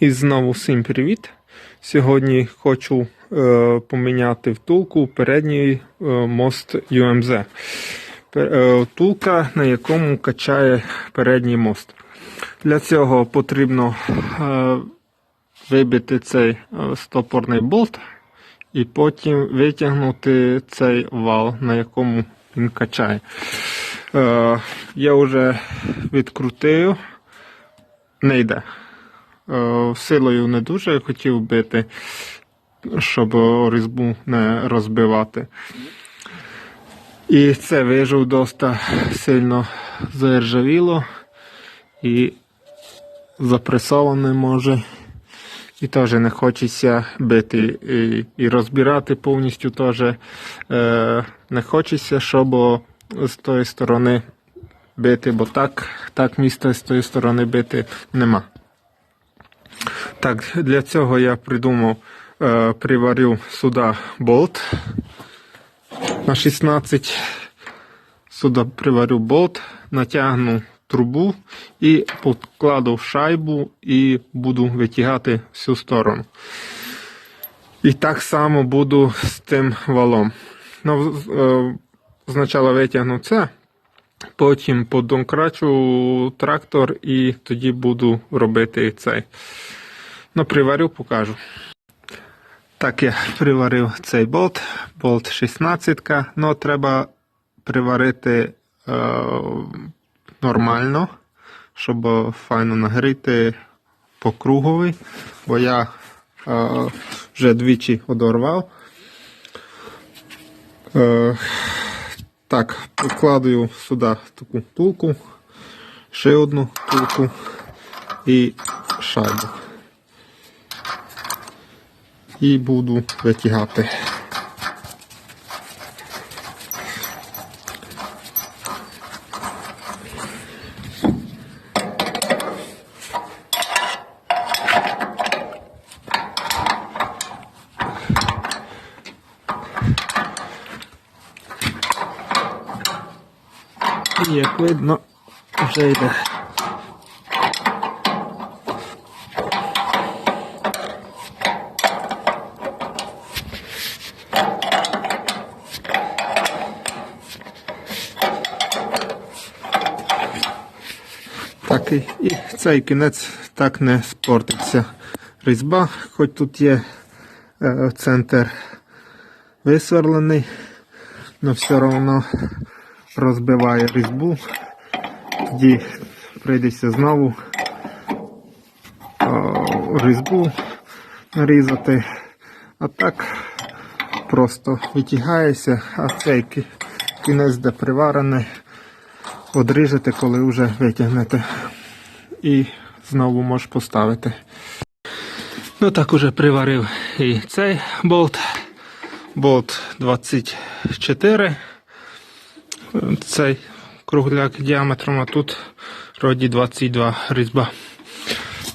І знову всім привіт. Сьогодні хочу е, поміняти втулку передній е, мост UMZ. Пер- е, Втулка, на якому качає передній мост. Для цього потрібно е, вибити цей е, стопорний болт і потім витягнути цей вал, на якому він качає. Е, я вже відкрутив, не йде. Е, Силою не дуже хотів бити, щоб різьбу не розбивати. І це вижив доста сильно заіржавіло і запресоване може. І теж не хочеться бити і, і розбирати повністю теж е, не хочеться, щоб з тої сторони бити, бо так, так міста з тої сторони бити нема. Так, для цього я придумав, е, приварив сюди болт на 16. Сюди приварю болт, натягну трубу і покладу шайбу і буду витягати всю сторону. І так само буду з тим валом. Ну, е, спочатку витягну це, потім подонкрачу трактор і тоді буду робити цей. Ну, приварю, покажу. Так, я приварив цей болт, болт 16, але треба приварити е, нормально, щоб файно нагріти по круговий, бо я е, вже двічі одорвав. Е, так, покладаю сюди таку тулку, ще одну тулку і шайбу. І буду витягати. І як видно, вже йде. І, і цей кінець так не спортиться. Різьба, хоч тут є е, центр висверлений, але все одно розбиває різьбу. Тоді прийдеться знову е, різьбу нарізати. А так просто витягається, а цей кінець, де приварений, одріжете, коли вже витягнете. І знову можеш поставити. Ну так уже приварив і цей болт. Болт 24. Цей кругляк діаметром, а тут роді 22 різьба.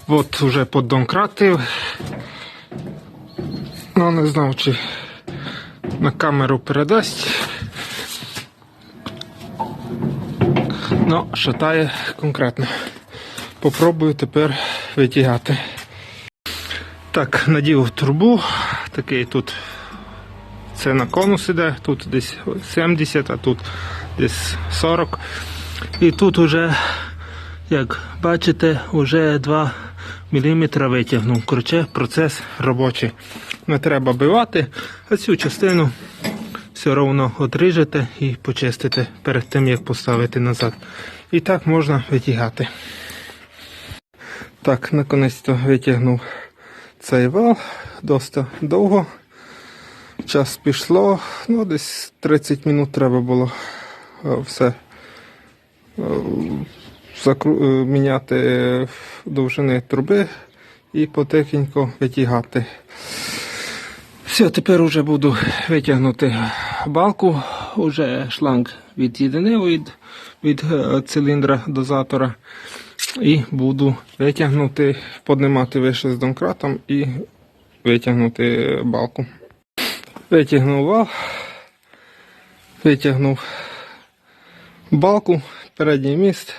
От вже поддомкратив. Ну, не знав, чи на камеру передасть. Ну, шатає конкретно. Попробую тепер витягати. Так, надів трубу. Такий тут це на конус іде, тут десь 70, а тут десь 40. І тут уже, як бачите, вже 2 мм витягнув. Коротше, процес робочий. Не треба бивати, а цю частину все одно отріжете і почистите перед тим, як поставити назад. І так можна витягати. Так, наконець-то витягнув цей вал досить довго. Час пішло, ну десь 30 минут треба було е, все е, е, міняти довжини труби і потихеньку витягати. Все, тепер вже буду витягнути балку, уже шланг від'єдинив від, від циліндра дозатора. І буду витягнути, піднімати вище з домкратом і витягнути балку. Витягнув вал, витягнув балку, передній міст,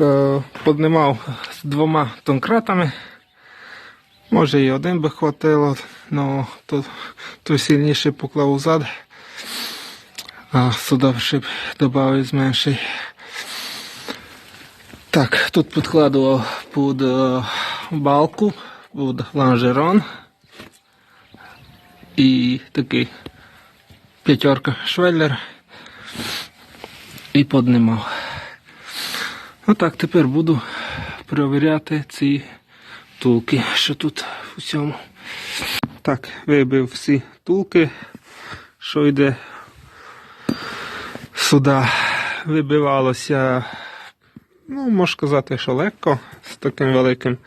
Е, Поднимав з двома тонкратами. Може і один би хватило, але то, то сильніше поклав зад. А сюди б додав з менший. Так, тут підкладував під е, балку, під лонжерон. І такий п'ятерка швеллер. І поднимав. Отак, тепер буду перевіряти ці тулки, що тут у цьому. Так, вибив всі тулки, що йде сюди. Вибивалося, ну, можна сказати, що легко, з таким великим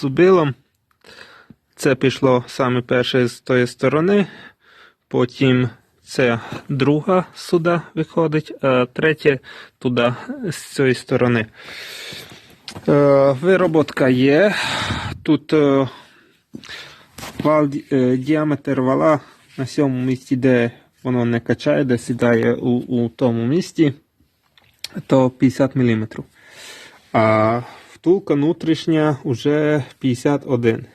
зубилом. Це пішло саме перше з тої сторони, потім це друга сюди виходить, а третє туди з цієї сторони. Е, вироботка є. Тут е, вал, е, діаметр вала на сьому місці, де воно не качає, де сідає у, у тому місці, то 50 мм. А втулка внутрішня вже 51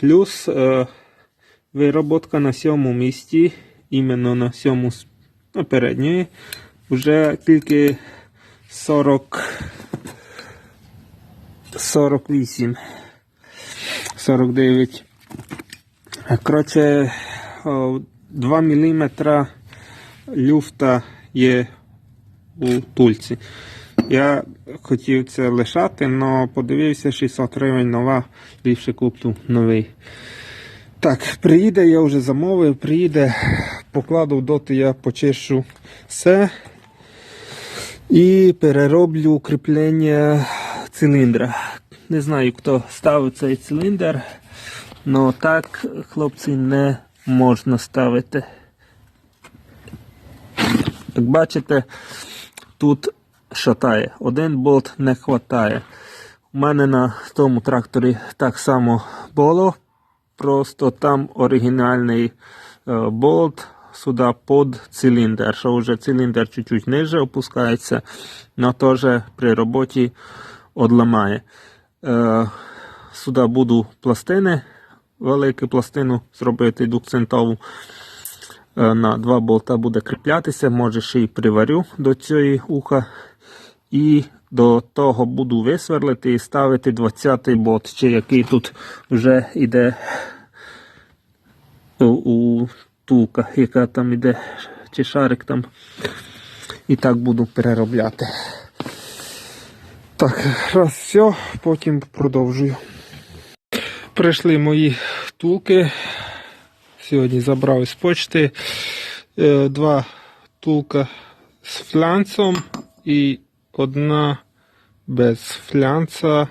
Плюс е, вироботка на сьому місці, іменно на сьому с- ну, передньої, вже тільки 40, 48, 49. Коротше, 2 мм люфта є у тульці. Я хотів це лишати, але подивився 600 гривень нова, більше куплю новий. Так, приїде, я вже замовив, приїде, покладу доти, я почищу все і перероблю кріплення циліндра. Не знаю, хто ставив цей циліндр, але так, хлопці, не можна ставити. Як бачите, тут шатає. Один болт не вистачає. У мене на тому тракторі так само було. Просто там оригінальний е, болт сюди під циліндр. Що вже циліндр чуть-чуть ниже опускається, але теж при роботі одламає. Е, сюди буду пластини, велику пластину зробити дукцентову. Е, на два болта буде кріплятися, може ще й приварю до цієї уха. І до того буду висверлити і ставити 20-й болт, чи який тут вже йде у, у тулка, яка там йде, чи шарик там. І так буду переробляти. Так, раз все, потім продовжую. Прийшли мої втулки. Сьогодні забрав з почти е, два тулка з флянцем і одна без флянца.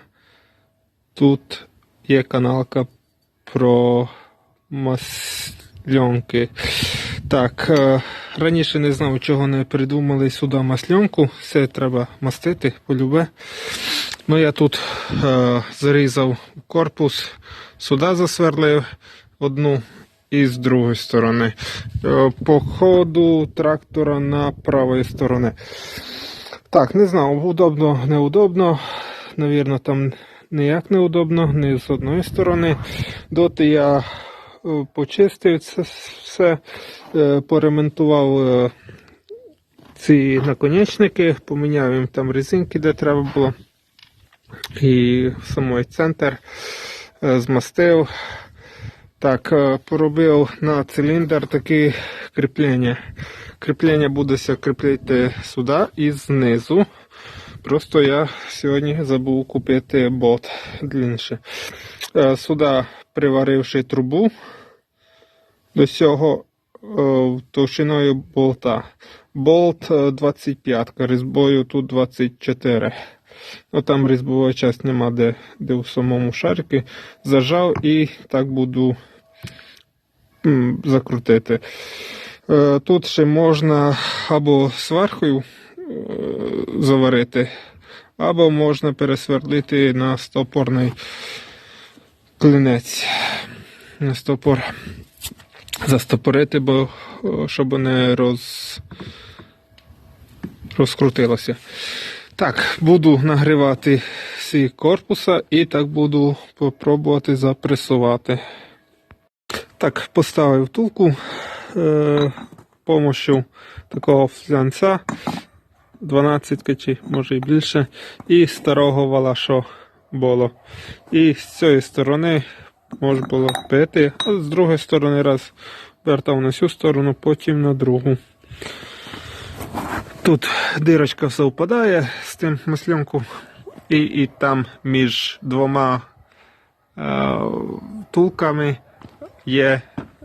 Тут є каналка про масльонки. Так, е, раніше не знав, чого не придумали сюди масльонку. Все треба мастити, полюбе. Ну, я тут е, зарізав корпус, сюди засверлив одну і з другої сторони. Е, по ходу трактора на правої сторони. Так, не знаю, удобно, неудобно. Навірно, там ніяк неудобно, ні з одної сторони. Доти я е, почистив це все, е, поремонтував е, ці наконечники, поміняв їм там резинки, де треба було. І самий центр змастив. Так, поробив на циліндр такі кріплення. Кріплення буде ся кріпити сюди і знизу. Просто я сьогодні забув купити болт длинше. Е, Сюди приваривши трубу до цього е, товщиною болта. Болт е, 25, різьбою тут 24. Ну там різьбова часть нема де, де в самому шарику. Зажав і так буду закрутити. Е, Тут ще можна або зверху е, заварити, або можна пересвердлити на стопорний клинець. На стопор застопорити, бо е, щоб не роз... розкрутилося. Так, буду нагрівати всі корпуса і так буду попробувати запресувати. Так, поставив втулку е, помощю такого флянця 12 чи може і більше, і старого вала, що було. І з цієї сторони можна було пити, а з другої сторони раз вертав на цю сторону, потім на другу. Тут дирочка совпадає з тим маслянку, і, і там між двома е, тулками є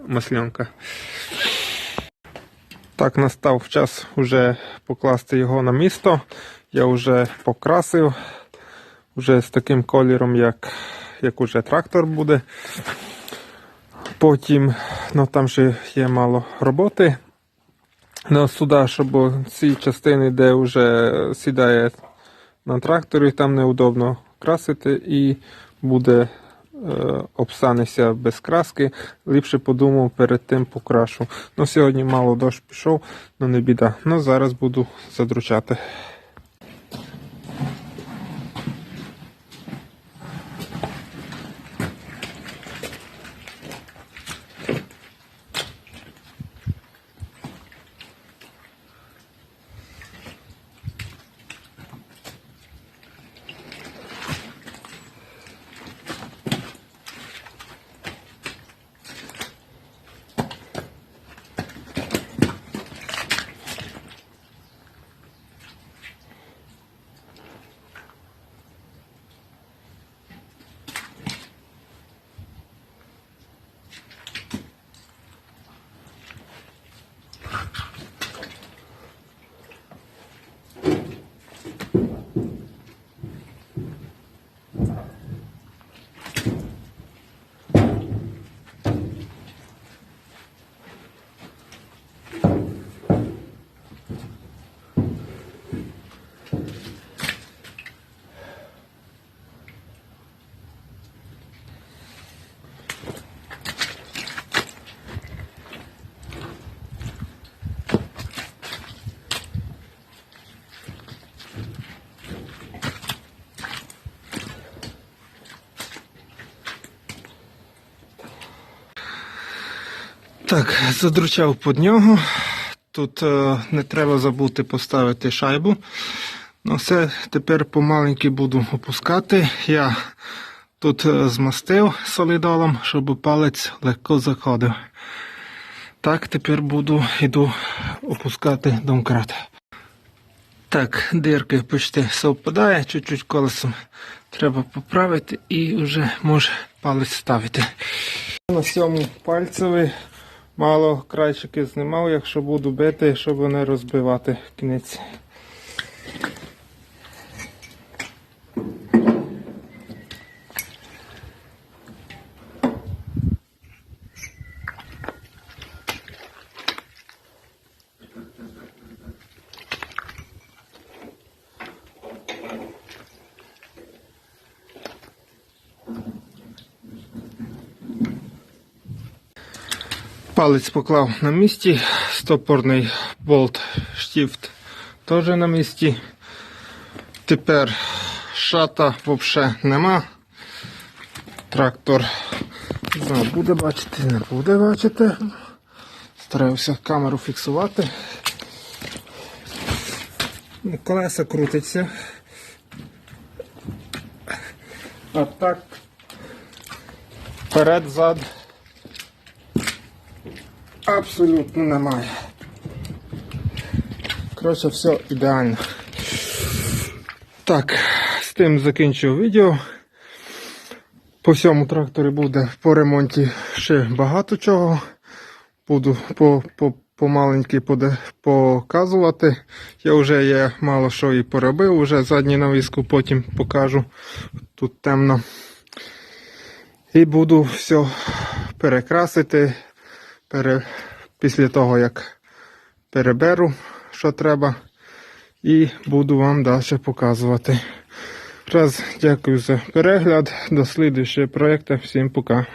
маслянка. Так, настав час вже покласти його на місто. Я вже покрасив, вже з таким кольором, як, як уже трактор буде. Потім, ну там ще є мало роботи. Ну, сюди, щоб ці частини, де вже сідає на тракторі, там неудобно красити і буде е, обсанися без краски. Ліпше подумав перед тим покрашу. Ну, сьогодні мало дощ пішов, ну не біда. Ну зараз буду задручати. Так, задручав під нього. Тут е, не треба забути поставити шайбу. Ну, все, тепер помаленьки буду опускати. Я тут е, змастив солідолом, щоб палець легко заходив. Так, тепер буду йду опускати домкрат. Так, дирки почти совпадає, чуть-чуть колесом треба поправити і вже може палець ставити. На сьому пальцевий мало крайчики знімав, якщо буду бити, щоб не розбивати кінець. Палець поклав на місці, стопорний болт штіфт теж на місці. Тепер шата взагалі нема. Трактор не буде бачити, не буде бачити. Стараюся камеру фіксувати. Колеса крутиться. А так вперед-зад абсолютно немає. Коротше, все ідеально. Так, з тим закінчив відео. По всьому тракторі буде по ремонті ще багато чого. Буду по, по, помаленьки показувати. Я вже є мало що і поробив, вже задню навіску потім покажу. Тут темно. І буду все перекрасити пере... після того, як переберу, що треба, і буду вам далі показувати. Раз, дякую за перегляд. До слідуючого проєкту. Всім пока.